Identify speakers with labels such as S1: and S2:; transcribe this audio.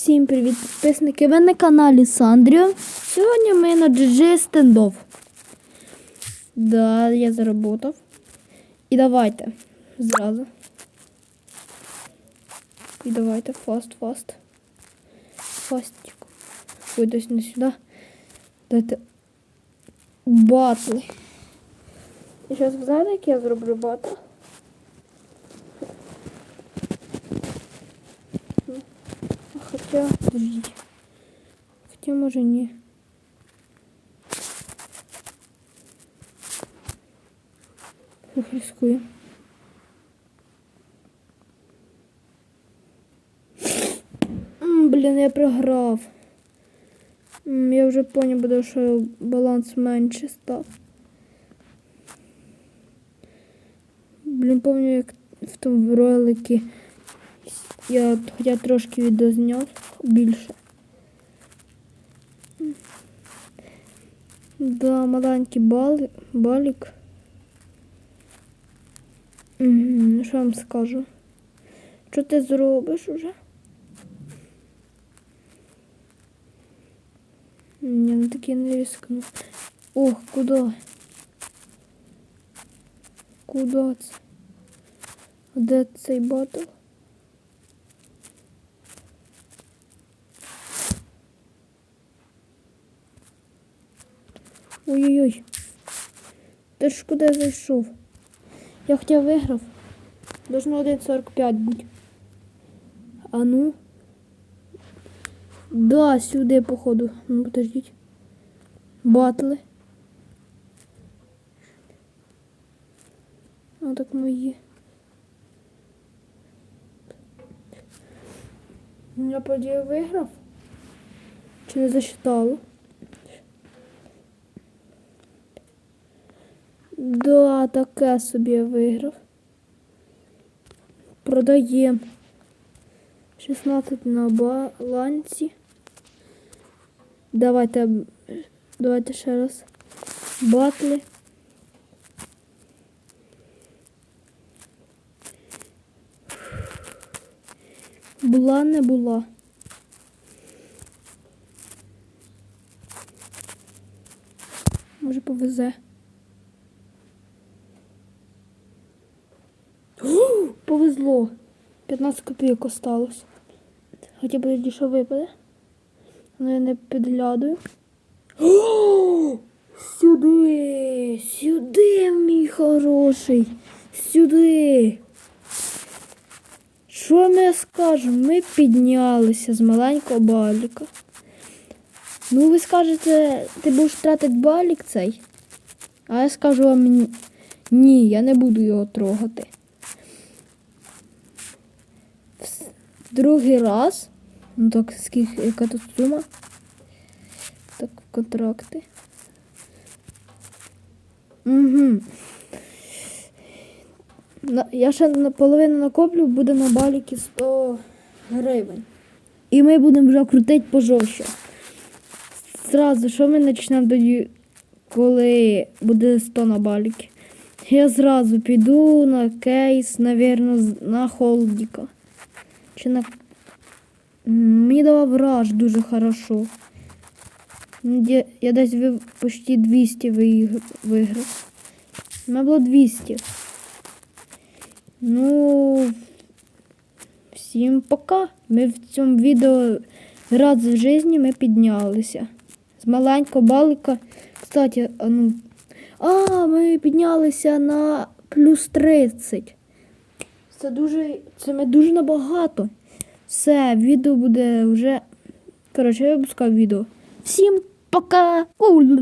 S1: Всім привіт, підписники! Ви на каналі Сандріо. Сьогодні ми на GG стендов. Да, я заработав. І давайте зразу. І давайте фаст, фаст. Фастик. Ой, десь не сюди. Дайте батли. І зараз знаєте, як я зроблю батл? Хотя, подождите. Хотя, може, ні. Фух, рискую. Блін, я програв. Я вже поняв, буде, що баланс менше став. Блін, пам'ятаю, як в тому роликі я хоча трошки відео зняв більше. Да, маленький бал, балік. Угу, що вам скажу? Що ти зробиш уже? Ні, ну таки не рискну. Ох, куди? Куди це? Де цей батл? Ой-ой-ой. Ти ж куди зайшов? Я хотів виграв. Должно 1.45 бути. А ну. Да, сюди, походу. Ну, подождіть. Батли. А так мої. Я подію виграв? Чи не засчитало? Да, таке собі виграв. Продаємо. 16 на балансі. Давайте, давайте ще раз. Батли. Була, не була. Може повезе. О, Повезло. 15 копійок осталось. Хоча б тоді випаде. Ну я не підглядую. О, Сюди! Сюди, мій хороший! Сюди! Що ми скажемо? Ми піднялися з маленького баліка. Ну, ви скажете, ти будеш тратити балік цей? А я скажу вам ні, я не буду його трогати. Другий раз. Ну так, скільки, яка тут сума? Так, контракти. Угу. Я ще наполовину накоплю, буде на баліки 100 гривень. І ми будемо вже крутити пожорстче. Зразу, що ми почнемо тоді, коли буде 100 на баліки? Я зразу піду на кейс, навірно, на холдіка. Чи. Мені давав раж дуже хорошо. Я, я десь ви, почти 200 виграв. У мене було 200. Ну, всім пока. Ми в цьому відео раз в житті ми піднялися. З маленького балика. Кстати, ну. А, ми піднялися на плюс 30. Це дуже. Це ми дуже набагато. Все, відео буде вже. Коротше, я випускав відео. Всім пока!